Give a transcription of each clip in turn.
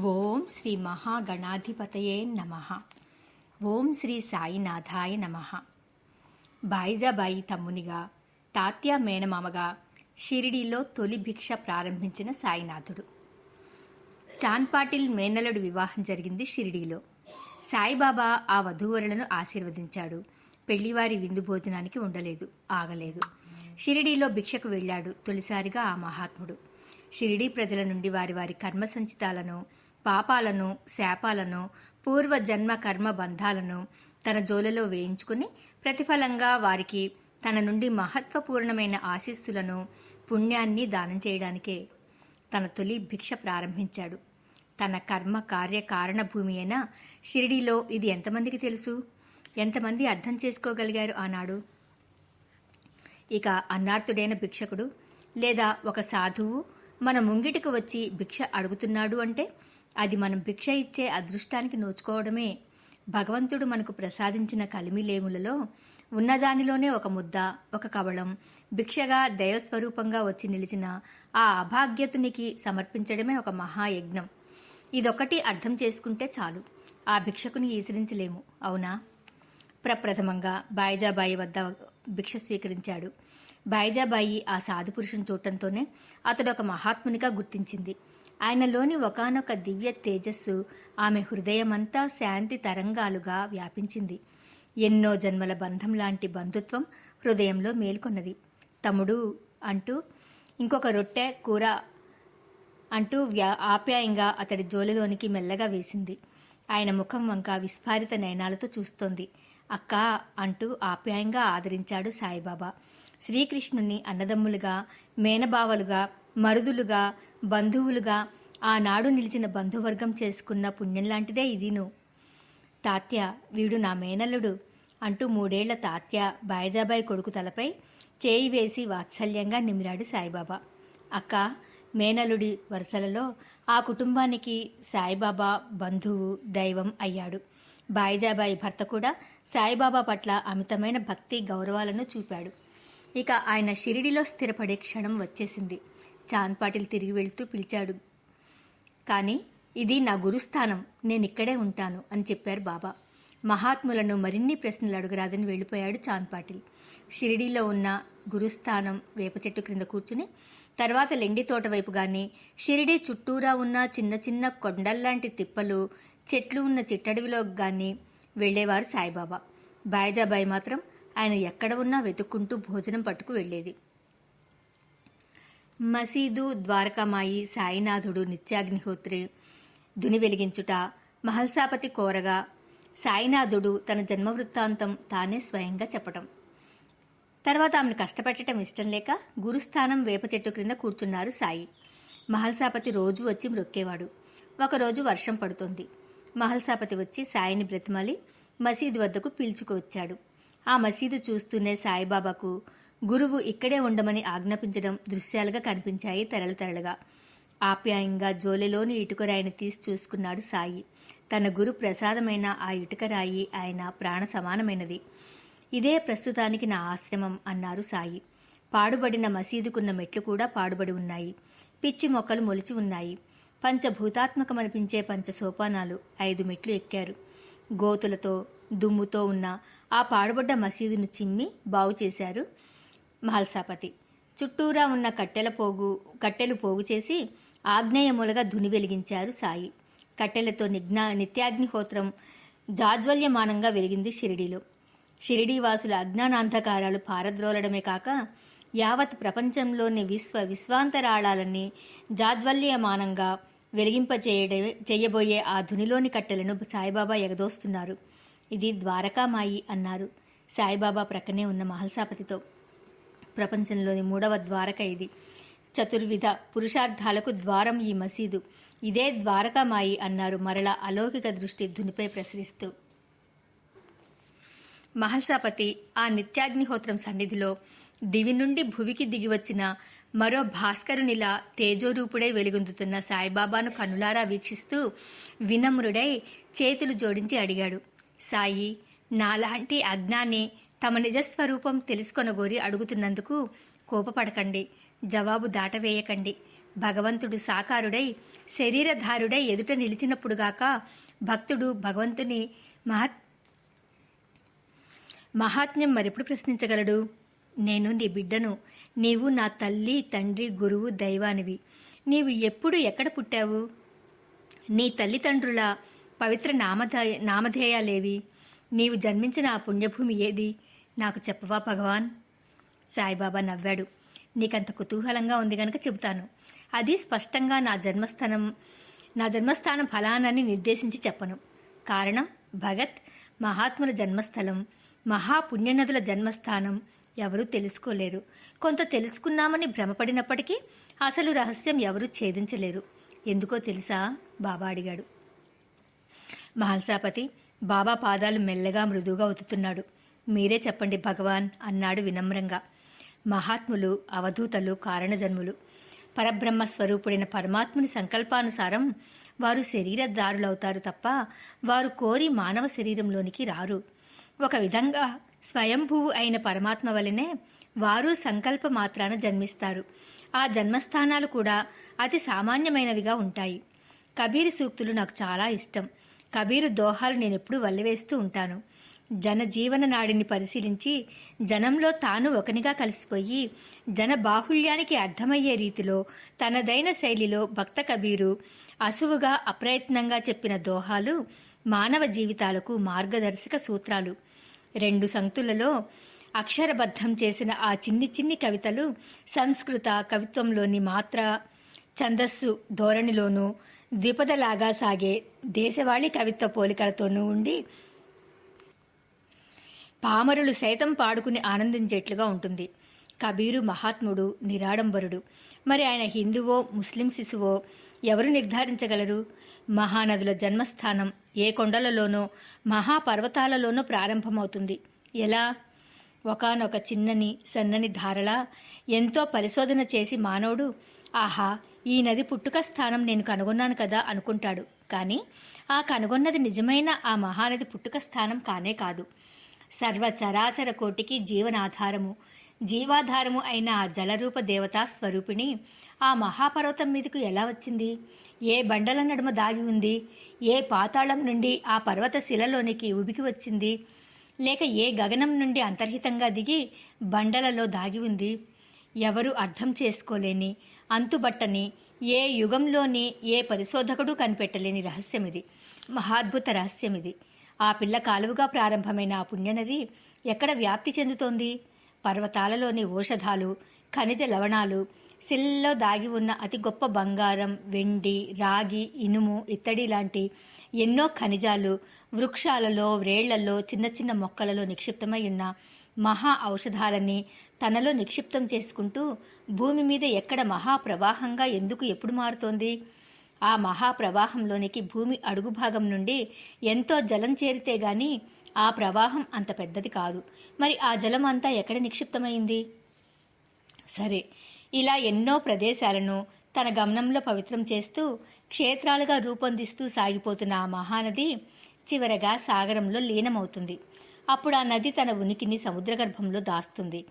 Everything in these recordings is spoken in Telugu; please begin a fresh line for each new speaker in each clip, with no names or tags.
ఓం శ్రీ మహాగణాధిపతయే నమ. ఓం శ్రీ సాయినాథాయ నమ. బాయిజాబాయి తమ్మునిగా తాత్య మేనమామగా షిరిడీలో తొలి భిక్ష ప్రారంభించిన సాయినాథుడు. చాన్ పాటిల్ వివాహం జరిగింది షిరిడీలో. సాయిబాబా ఆ వధూవరులను ఆశీర్వదించాడు. పెళ్ళివారి విందు భోజనానికి ఉండలేదు ఆగలేదు. షిరిడీలో భిక్షకు వెళ్ళాడు తొలిసారిగా ఆ మహాత్ముడు. షిరిడీ ప్రజల నుండి వారి వారి కర్మ సంచితాలను పాపాలను శాపాలను పూర్వ జన్మ కర్మ బంధాలను తన జోలలో వేయించుకుని ప్రతిఫలంగా వారికి తన నుండి మహత్వపూర్ణమైన ఆశీస్సులను పుణ్యాన్ని దానం చేయడానికే తన తొలి భిక్ష ప్రారంభించాడు. తన కర్మ కార్య కారణభూమి అయిన షిరిడీలో ఇది ఎంతమందికి తెలుసు? ఎంతమంది అర్థం చేసుకోగలిగారు ఆనాడు? ఇక అన్నార్తుడైన భిక్షకుడు లేదా ఒక సాధువు మన ముంగిటికి వచ్చి భిక్ష అడుగుతున్నాడు అంటే అది మనం భిక్ష ఇచ్చే అదృష్టానికి నోచుకోవడమే. భగవంతుడు మనకు ప్రసాదించిన కలిమిలేములలో ఉన్నదానిలోనే ఒక ముద్ద ఒక కవళం. భిక్షగా దైవస్వరూపంగా వచ్చి నిలిచిన ఆ అభాగ్యతునికి సమర్పించడమే ఒక మహాయజ్ఞం. ఇదొకటి అర్థం చేసుకుంటే చాలు. ఆ భిక్షకుని ఈసరించలేము అవునా? ప్రప్రథమంగా బాయిజాబాయి వద్ద భిక్ష స్వీకరించాడు. బాయిజాబాయి ఆ సాధు పురుషుని చూడటంతోనే అతడు ఒక మహాత్మునిగా గుర్తించింది. ఆయనలోని ఒకనొక దివ్య తేజస్సు ఆమె హృదయమంతా శాంతి తరంగాలుగా వ్యాపించింది. ఎన్నో జన్మల బంధం లాంటి బంధుత్వం హృదయంలో మేల్కొన్నది. తమ్ముడు అంటూ ఇంకొక రొట్టె కూర అంటూ వ్యా ఆప్యాయంగా అతడి జోలిలోనికి మెల్లగా వేసింది. ఆయన ముఖం వంక విస్ఫారిత నయనాలతో చూస్తోంది. అక్క అంటూ ఆప్యాయంగా ఆదరించాడు సాయిబాబా. శ్రీకృష్ణుని అన్నదమ్ములుగా మేనబావలుగా మరుదులుగా బంధువులుగా ఆనాడు నిలిచిన బంధువర్గం చేసుకున్న పుణ్యం లాంటిదే ఇదిను. తాత్య వీడు నా మేనల్లుడు అంటూ మూడేళ్ళ తాత్య బాయజాబాయి కొడుకు తలపై చేయి వేసి వాత్సల్యంగా నిమిరాడు సాయిబాబా. అక్క మేనలుడి వరుసలలో ఆ కుటుంబానికి సాయిబాబా బంధువు దైవం అయ్యాడు. బాయిజాబాయి భర్త కూడా సాయిబాబా పట్ల అమితమైన భక్తి గౌరవాలను చూపాడు. ఇక ఆయన షిరిడిలో స్థిరపడే క్షణం వచ్చేసింది. చాన్ పాటిల్ తిరిగి వెళ్తూ పిలిచాడు. కానీ ఇది నా గురుస్థానం. నేనిక్కడే ఉంటాను అని చెప్పారు బాబా. మహాత్ములను మరిన్ని ప్రశ్నలు అడగరాదని వెళ్ళిపోయాడు చాన్ పాటిల్ షిరిడీలో ఉన్న గురుస్థానం వేప చెట్టు క్రింద కూర్చుని తర్వాత లెండి తోట వైపు కానీ షిరిడీ చుట్టూరా ఉన్న చిన్న చిన్న కొండల్లాంటి తిప్పలు చెట్లు ఉన్న చిట్టడవిలో కానీ వెళ్ళేవారు సాయిబాబా. బాయజాబాయి మాత్రం ఆయన ఎక్కడ ఉన్నా వెతుక్కుంటూ భోజనం పట్టుకు వెళ్ళేది. మసీదు ద్వారకామాయి సాయినాథుడు నిత్యాగ్నిహోత్రి దుని వెలిగించుట మహల్సాపతి కోరగా సాయినాథుడు తన జన్మ వృత్తాంతం తానే స్వయంగా చెప్పటం. తర్వాత ఆమెను కష్టపెట్టడం ఇష్టం లేక గురుస్థానం వేప చెట్టు క్రింద కూర్చున్నారు సాయి. మహల్సాపతి రోజు వచ్చి మ్రొక్కేవాడు. ఒకరోజు వర్షం పడుతోంది. మహల్సాపతి వచ్చి సాయిని బ్రతిమలి మసీదు వద్దకు పిలుచుకువచ్చాడు ఆ మసీదు చూస్తూనే సాయిబాబాకు గురువు ఇక్కడే ఉండమని ఆజ్ఞాపించడం దృశ్యాలుగా కనిపించాయి తెరలు తెరలుగా. ఆప్యాయంగా జోలెలోని ఇటుకరాయిని తీసి చూసుకున్నాడు సాయి. తన గురు ప్రసాదమైన ఆ ఇటుకరాయి ఆయన ప్రాణ సమానమైనది. ఇదే ప్రస్తుతానికి నా ఆశ్రమం అన్నారు సాయి. పాడుబడిన మసీదుకున్న మెట్లు కూడా పాడుబడి ఉన్నాయి. పిచ్చి మొక్కలు మొలిచి ఉన్నాయి. పంచభూతాత్మకమనిపించే పంచ సోపానాలు ఐదు మెట్లు ఎక్కారు. గోతులతో దుమ్ముతో ఉన్న ఆ పాడుబడ్డ మసీదును చిమ్మి బాగు చేశారు మహల్సాపతి చుట్టూరా ఉన్న కట్టెల పోగు కట్టెలు పోగు చేసి ఆగ్నేయములుగా ధుని వెలిగించారు సాయి. కట్టెలతో నిజ్ఞా నిత్యాగ్నిహోత్రం జాజ్వల్యమానంగా వెలిగింది షిరిడీలో. షిరిడీ వాసుల అజ్ఞానాంధకారాలు పారద్రోలడమే కాక యావత్ ప్రపంచంలోని విశ్వ విశ్వాంతరాళాలన్నీ జాజ్వల్యమానంగా వెలిగింపచేయడే చేయబోయే ఆ ధునిలోని కట్టెలను సాయిబాబా ఎగదోస్తున్నారు. ఇది ద్వారకామాయి అన్నారు సాయిబాబా ప్రక్కనే ఉన్న మహల్సాపతితో ప్రపంచంలోని మూడవ ద్వారక ఇది. చతుర్విధ పురుషార్థాలకు ద్వారం ఈ మసీదు. ఇదే ద్వారకామాయి అన్నారు మరల అలౌకిక దృష్టి ధునిపై ప్రసరిస్తూ. మహల్సాపతి ఆ నిత్యాగ్నిహోత్రం సన్నిధిలో దివి నుండి భువికి దిగివచ్చిన మరో భాస్కరునిలా తేజోరూపుడై వెలుగొందుతున్న సాయిబాబాను కనులారా వీక్షిస్తూ వినమ్రుడై చేతులు జోడించి అడిగాడు. సాయి నాలాంటి అజ్ఞాన్ని తమ నిజస్వరూపం తెలుసుకొనగోరి అడుగుతున్నందుకు కోపపడకండి జవాబు దాటవేయకండి. భగవంతుడు సాకారుడై శరీరధారుడై ఎదుట నిలిచినప్పుడుగాక భక్తుడు భగవంతుని మహత్ మహాత్మ్యం మరెప్పుడు ప్రశ్నించగలడు? నేను నీ బిడ్డను నీవు నా తల్లి తండ్రి గురువు దైవానివి. నీవు ఎప్పుడు ఎక్కడ పుట్టావు? నీ తల్లిదండ్రుల పవిత్ర నామధేయ నామధేయాలేవి? నీవు జన్మించిన ఆ పుణ్యభూమి ఏది? నాకు చెప్పవా భగవాన్? సాయిబాబా నవ్వాడు. నీకంత కుతూహలంగా ఉంది గనక చెబుతాను. అది స్పష్టంగా నా జన్మస్థానం నా జన్మస్థానం ఫలానని నిర్దేశించి చెప్పను. కారణం భగత్ మహాత్ముల జన్మస్థలం మహాపుణ్యనదుల జన్మస్థానం ఎవరూ తెలుసుకోలేరు. కొంత తెలుసుకున్నామని భ్రమపడినప్పటికీ అసలు రహస్యం ఎవరూ ఛేదించలేరు. ఎందుకో తెలుసా? బాబా అడిగాడు. మహల్సాపతి బాబా పాదాలు మెల్లగా మృదువుగా ఉతుతున్నాడు మీరే చెప్పండి భగవాన్ అన్నాడు వినమ్రంగా. మహాత్ములు అవధూతలు కారణజన్ములు. పరబ్రహ్మ స్వరూపుడైన పరమాత్ముని సంకల్పానుసారం వారు శరీరదారులవుతారు తప్ప వారు కోరి మానవ శరీరంలోనికి రారు. ఒక విధంగా స్వయంభువు అయిన పరమాత్మ వలనే వారు సంకల్ప మాత్రాన జన్మిస్తారు. ఆ జన్మస్థానాలు కూడా అతి సామాన్యమైనవిగా ఉంటాయి. కబీరు సూక్తులు నాకు చాలా ఇష్టం. కబీరు దోహాలు నేనెప్పుడు వల్లవేస్తూ ఉంటాను. జనజీవన నాడిని పరిశీలించి జనంలో తాను ఒకనిగా కలిసిపోయి జన బాహుళ్యానికి అర్థమయ్యే రీతిలో తనదైన శైలిలో భక్త కబీరు అసువుగా అప్రయత్నంగా చెప్పిన దోహాలు మానవ జీవితాలకు మార్గదర్శక సూత్రాలు. రెండు సంక్తులలో అక్షరబద్ధం చేసిన ఆ చిన్ని చిన్ని కవితలు సంస్కృత కవిత్వంలోని మాత్ర ఛందస్సు ధోరణిలోనూ ద్విపదలాగా సాగే దేశవాళీ కవిత్వ పోలికలతోనూ ఉండి పామరులు సైతం పాడుకుని ఆనందించేట్లుగా ఉంటుంది. కబీరు మహాత్ముడు నిరాడంబరుడు. మరి ఆయన హిందువో ముస్లిం శిశువో ఎవరు నిర్ధారించగలరు? మహానదుల జన్మస్థానం ఏ కొండలలోనో మహాపర్వతాలలోనో ప్రారంభమవుతుంది. ఎలా? ఒకనొక చిన్నని సన్నని ధారలా ఎంతో పరిశోధన చేసి మానవుడు ఆహా ఈ నది పుట్టుక స్థానం నేను కనుగొన్నాను కదా అనుకుంటాడు. కానీ ఆ కనుగొన్నది నిజమైన ఆ మహానది పుట్టుక స్థానం కానే కాదు. సర్వ చరాచర కోటికి జీవనాధారము. జీవాధారము అయిన ఆ జలరూప దేవతా స్వరూపిణి ఆ మహాపర్వతం మీదకు ఎలా వచ్చింది? ఏ బండల నడుమ దాగి ఉంది? ఏ పాతాళం నుండి ఆ పర్వత శిలలోనికి ఉబికి వచ్చింది? లేక ఏ గగనం నుండి అంతర్హితంగా దిగి బండలలో దాగి ఉంది? ఎవరు అర్థం చేసుకోలేని అంతుబట్టని ఏ యుగంలోని ఏ పరిశోధకుడు కనిపెట్టలేని రహస్యమిది. మహాద్భుత రహస్యమిది. ఆ పిల్ల కాలువగా ప్రారంభమైన ఆ పుణ్యనది ఎక్కడ వ్యాప్తి చెందుతోంది? పర్వతాలలోని ఔషధాలు ఖనిజ లవణాలు శిల్లో దాగి ఉన్న అతి గొప్ప బంగారం వెండి రాగి ఇనుము ఇత్తడి లాంటి ఎన్నో ఖనిజాలు వృక్షాలలో వ్రేళ్ళలో చిన్న చిన్న మొక్కలలో నిక్షిప్తమై ఉన్న మహా ఔషధాలని తనలో నిక్షిప్తం చేసుకుంటూ భూమి మీద ఎక్కడ మహాప్రవాహంగా ఎందుకు ఎప్పుడు మారుతోంది? ఆ మహాప్రవాహంలోనికి భూమి అడుగు భాగం నుండి ఎంతో జలం చేరితే గాని ఆ ప్రవాహం అంత పెద్దది కాదు. మరి ఆ జలం అంతా ఎక్కడ నిక్షిప్తమైంది? సరే ఇలా ఎన్నో ప్రదేశాలను తన గమనంలో పవిత్రం చేస్తూ క్షేత్రాలుగా రూపొందిస్తూ సాగిపోతున్న ఆ మహానది చివరగా సాగరంలో లీనమవుతుంది. అప్పుడు ఆ నది తన ఉనికిని సముద్రగర్భంలో దాస్తుంది.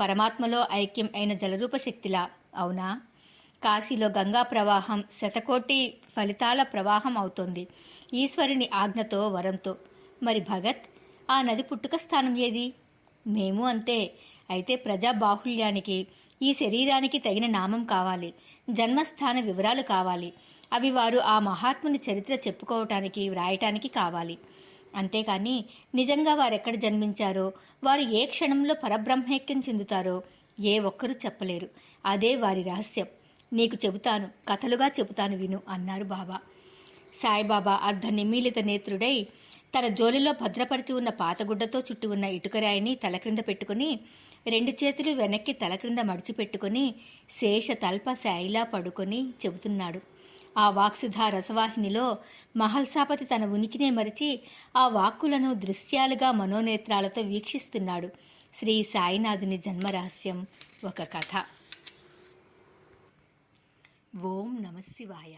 పరమాత్మలో ఐక్యం అయిన జలరూప శక్తిలా అవునా? కాశీలో గంగా ప్రవాహం శతకోటి ఫలితాల ప్రవాహం అవుతోంది. ఈశ్వరుని ఆజ్ఞతో వరంతో. మరి భగత్ ఆ నది పుట్టుక స్థానం ఏది? మేము అంతే. అయితే ప్రజా బాహుళ్యానికి ఈ శరీరానికి తగిన నామం కావాలి. జన్మస్థాన వివరాలు కావాలి. అవి వారు ఆ మహాత్ముని చరిత్ర చెప్పుకోవటానికి వ్రాయటానికి కావాలి. అంతేకాని నిజంగా వారెక్కడ జన్మించారో వారు ఏ క్షణంలో పరబ్రహ్మైక్యం చెందుతారో ఏ ఒక్కరూ చెప్పలేరు. అదే వారి రహస్యం. నీకు చెబుతాను కథలుగా చెబుతాను విను అన్నారు బాబా. సాయిబాబా అర్ధ నిమీలిత నేత్రుడై తన జోలిలో భద్రపరిచి ఉన్న పాతగుడ్డతో చుట్టి ఉన్న ఇటుకరాయిని తల క్రింద పెట్టుకుని రెండు చేతులు వెనక్కి తల క్రింద మడిచిపెట్టుకుని శేష తల్ప శాయిలా పడుకొని చెబుతున్నాడు. ఆ వాక్సుధ రసవాహినిలో మహల్సాపతి తన ఉనికినే మరిచి ఆ వాక్కులను దృశ్యాలుగా మనోనేత్రాలతో వీక్షిస్తున్నాడు. శ్రీ సాయినాథుని జన్మరహస్యం ఒక కథ. ఓం నమ శివాయ